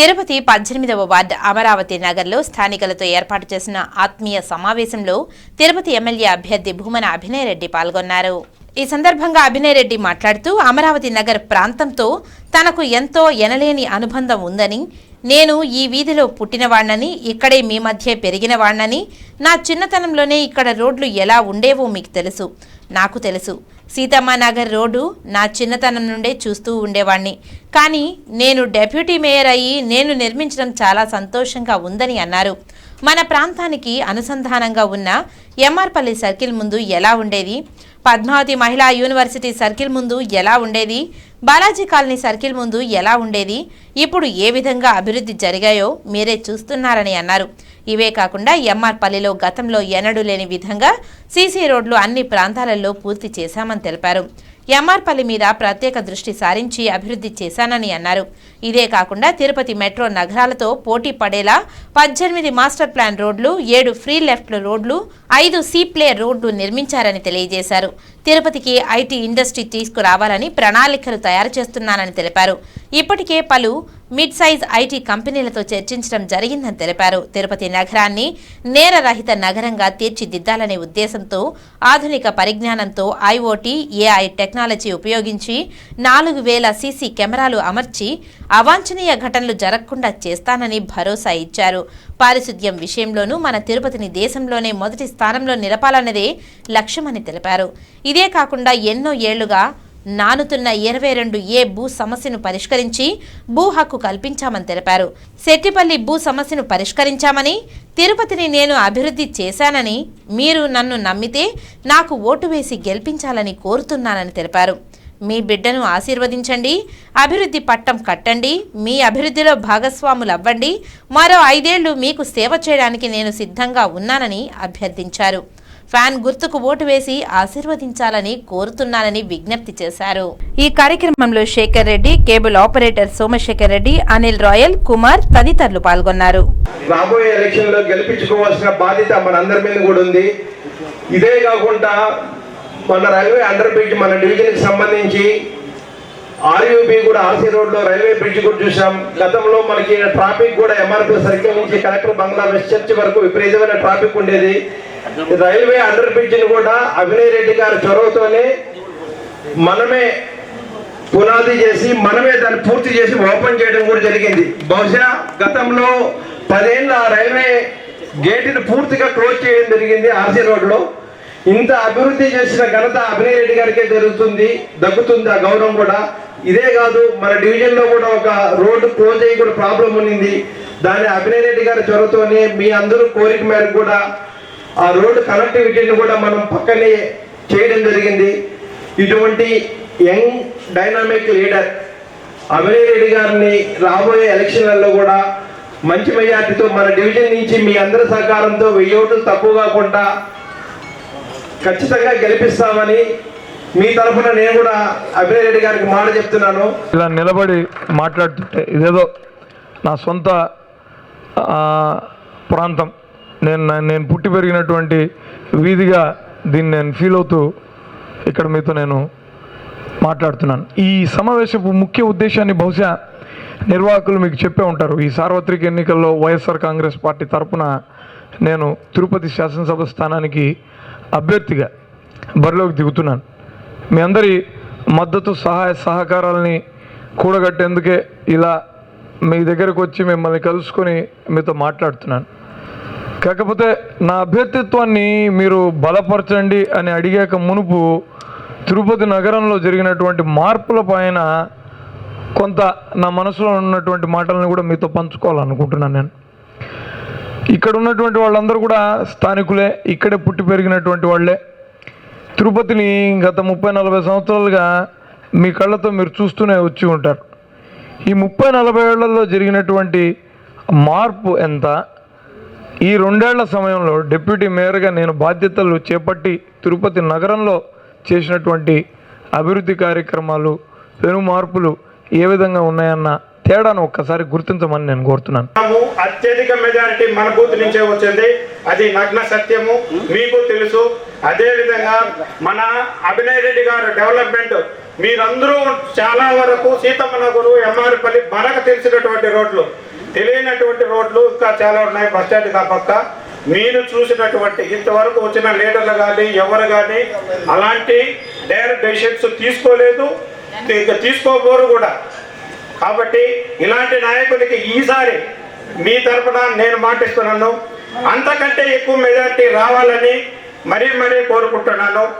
తిరుపతి పద్దెనిమిదవ వార్డు అమరావతి నగర్లో స్థానికులతో ఏర్పాటు చేసిన ఆత్మీయ సమావేశంలో తిరుపతి ఎమ్మెల్యే అభ్యర్థి భూమన అభినయ్ రెడ్డి పాల్గొన్నారు. ఈ సందర్భంగా అభినయ్ రెడ్డి మాట్లాడుతూ అమరావతి నగర్ ప్రాంతంతో తనకు ఎంతో ఎనలేని అనుబంధం ఉందని నేను ఈ వీధిలో పుట్టినవాణ్ణని ఇక్కడే మీ మధ్య పెరిగినవాణ్ణని నా చిన్నతనంలోనే ఇక్కడ రోడ్లు ఎలా ఉండేవో మీకు తెలుసు. నాకు తెలుసు. సీతమ్మ నగర్ రోడ్డు నా చిన్నతనం నుండే చూస్తూ ఉండేవాణ్ణి. కానీ నేను డెప్యూటీ మేయర్ అయ్యి నేను నిర్మించడం చాలా సంతోషంగా ఉందని అన్నారు. మన ప్రాంతానికి అనుసంధానంగా ఉన్న ఎంఆర్పల్లి సర్కిల్ ముందు ఎలా ఉండేది? పద్మావతి మహిళా యూనివర్సిటీ సర్కిల్ ముందు ఎలా ఉండేది? బాలాజీ కాలనీ సర్కిల్ ముందు ఎలా ఉండేది? ఇప్పుడు ఏ విధంగా అభివృద్ధి జరిగాయో మీరే చూస్తున్నారని అన్నారు. ఇవే కాకుండా ఎంఆర్పల్లిలో గతంలో ఎన్నడూ లేని విధంగా సీసీ రోడ్లు అన్ని ప్రాంతాలలో పూర్తి చేశామని తెలిపారు. ఎంఆర్పల్లి మీద ప్రత్యేక దృష్టి సారించి అభివృద్ధి చేశానని అన్నారు. ఇదే కాకుండా తిరుపతి మెట్రో నగరాలతో పోటీ పడేలా పద్దెనిమిది మాస్టర్ ప్లాన్ రోడ్లు ఏడు ఫ్రీ లెఫ్ట్ రోడ్లు ఐదు సీ ప్లే రోడ్లు నిర్మించారని తెలియజేశారు. తిరుపతికి ఐటీ ఇండస్ట్రీ తీసుకురావాలని ప్రణాళికలు తయారు చేస్తున్నానని తెలిపారు. ఇప్పటికే పలు మిడ్ సైజ్ ఐటీ కంపెనీలతో చర్చించడం జరిగిందని తెలిపారు. తిరుపతి నగరాన్ని నేరరహిత నగరంగా తీర్చిదిద్దాలనే ఉద్దేశంతో ఆధునిక పరిజ్ఞానంతో ఐఓటీ ఏఐ టెక్నాలజీ ఉపయోగించి నాలుగు వేల సీసీ కెమెరాలు అమర్చి అవాంఛనీయ ఘటనలు జరగకుండా చేస్తానని భరోసా ఇచ్చారు. పారిశుద్ధ్యం విషయంలోనూ మన తిరుపతిని దేశంలోనే మొదటి స్థానంలో నిలపాలన్నదే లక్ష్యమని తెలిపారు. ఇదే కాకుండా ఎన్నో ఏళ్ళుగా నానుతున్న ఇరవై రెండు ఏ భూ సమస్యను పరిష్కరించి భూ హక్కు కల్పించామని తెలిపారు. శెట్టిపల్లి భూ సమస్యను పరిష్కరించామని తిరుపతిని నేను అభివృద్ధి చేశానని మీరు నన్ను నమ్మితే నాకు ఓటు వేసి గెలిపించాలని కోరుతున్నానని తెలిపారు. మీ బిడ్డను ఆశీర్వదించండి అభివృద్ధి పట్టం కట్టండి మీ అభివృద్ధిలో భాగస్వాములు అవ్వండి మరో ఐదేళ్ళు మీకు సేవ చేయడానికి నేను సిద్ధంగా ఉన్నానని అభ్యర్థించారు. ఫ్యాన్ గుర్తుకు ఓటు వేసి ఆశీర్వదించాలని కోరుతున్నానని విజ్ఞప్తి చేశారు. ఈ కార్యక్రమంలో Shekhar Reddy cable operator Somashekhar Reddy Anil Royal Kumar తదితరులు పాల్గొన్నారు. రాబోయే ఎలక్షన్లో గెలిపించుకోవాల్సిన బాధ్యత మనందరి మీద కూడా ఉంది. ఇదే కాకుండా మన రైల్వే అండర్ బ్రిడ్జ్ మన డివిజన్కి సంబంధించి ఆర్యూబీ కూడా ఆర్సీ రోడ్లో రైల్వే బ్రిడ్జ్ కూడా చూసాం గతంలో మనకి ట్రాఫిక్ కూడా ఎంఆర్పీ సర్కిల్ నుంచి కలెక్టర్ బంగ్లా వెస్ట్ చర్చ్ వరకు విపరీతమైన ట్రాఫిక్ ఉండేది. రైల్వే అండర్ బ్రిడ్జ్ని కూడా అభినయ్ రెడ్డి గారి చొరవతోనే మనమే పునాది చేసి మనమే దాన్ని పూర్తి చేసి ఓపెన్ చేయడం కూడా జరిగింది. బహుశా గతంలో పదేళ్ళ రైల్వే గేటును పూర్తిగా క్లోజ్ చేయడం జరిగింది ఆర్సీ రోడ్లో. ఇంత అభివృద్ధి చేసిన ఘనత అభినయ్ రెడ్డి గారికే జరుగుతుంది దక్కుతుంది ఆ గౌరవం కూడా? ఇదే కాదు మన డివిజన్లో కూడా ఒక రోడ్డు క్లోజ్ అయ్యి కూడా ప్రాబ్లం ఉన్నింది. దాన్ని అభినయ్ రెడ్డి గారి చొరవతోనే మీ అందరూ కోరిక మేరకు కూడా ఆ రోడ్డు కనెక్టివిటీని కూడా మనం పక్కనే చేయడం జరిగింది. ఇటువంటి young dynamic leader Abhinay Reddy గారిని రాబోయే ఎలక్షన్లలో కూడా మంచి మెజార్టీతో మన డివిజన్ నుంచి మీ అందరి సహకారంతో వెయ్యి ఓట్లు తక్కువ కాకుండా ఖచ్చితంగా గెలిపిస్తామని మీ తరఫున నేను కూడా అభినయ్ రెడ్డి గారికి మాట చెప్తున్నాను. ఇలా నిలబడి మాట్లాడుతుంటే ఇదేదో నా సొంత ప్రాంతం. నేను నేను పుట్టి పెరిగినటువంటి వీధిగా దీన్ని నేను ఫీల్ అవుతూ ఇక్కడ మీతో నేను మాట్లాడుతున్నాను. ఈ సమావేశపు ముఖ్య ఉద్దేశాన్ని బహుశా నిర్వాహకులు మీకు చెప్పే ఉంటారు. ఈ సార్వత్రిక ఎన్నికల్లో వైఎస్ఆర్ కాంగ్రెస్ పార్టీ తరపున నేను తిరుపతి శాసనసభ స్థానానికి అభ్యర్థిగా బరిలోకి దిగుతున్నాను. మీ అందరి మద్దతు సహాయ సహకారాలని కూడగట్టేందుకే ఇలా మీ దగ్గరకు వచ్చి మిమ్మల్ని కలుసుకొని మీతో మాట్లాడుతున్నాను. కాకపోతే నా అభ్యర్థిత్వాన్ని మీరు బలపరచండి అని అడిగాక మునుపు తిరుపతి నగరంలో జరిగినటువంటి మార్పుల పైన కొంత నా మనసులో ఉన్నటువంటి మాటలను కూడా మీతో పంచుకోవాలనుకుంటున్నాను నేను. ఇక్కడ ఉన్నటువంటి వాళ్ళందరూ కూడా స్థానికులే ఇక్కడే పుట్టి పెరిగినటువంటి వాళ్ళే. తిరుపతిని గత ముప్పై నలభై సంవత్సరాలుగా మీ కళ్ళతో మీరు చూస్తూనే వచ్చి ఉంటారు. ఈ ముప్పై నలభై ఏళ్ళలో జరిగినటువంటి మార్పు ఎంత? ఈ రెండేళ్ళ సమయంలో డిప్యూటీ మేయర్గా నేను బాధ్యతలు చేపట్టి తిరుపతి నగరంలో చేసినటువంటి అభివృద్ధి కార్యక్రమాలు పెను మార్పులు ఏ విధంగా ఉన్నాయన్న తేడాను ఒక్కసారి గుర్తించమని నేను కోరుతున్నాను. అత్యధిక మెజారిటీ మన బూత్ నుంచే వచ్చింది. అది నగ్న సత్యము మీకు తెలుసు. అదే విధంగా మన అభినయ్ రెడ్డి గారు డెవలప్మెంట్ మీరందరూ చాలా వరకు సీతమ్మ నగరు ఎంఆర్పల్లి మనకు తెలిసినటువంటి రోడ్లు. తెలియనటువంటి రోడ్లు ఇంకా చాలా ఉన్నాయి బస్ స్టాండ్ పక్క. మీరు చూసినటువంటి ఇంతవరకు వచ్చిన లీడర్లు కానీ ఎవరు కానీ అలాంటి డైరెక్ట్ డెసిషన్స్ తీసుకోలేదు. ఇంకా తీసుకోబోరు కూడా. కాబట్టి ఇలాంటి నాయకుడికి ఈసారి మీ తరపున నేను మాటిస్తున్నాను. అంతకంటే ఎక్కువ మెజార్టీ రావాలని మరీ మరీ కోరుకుంటున్నాను.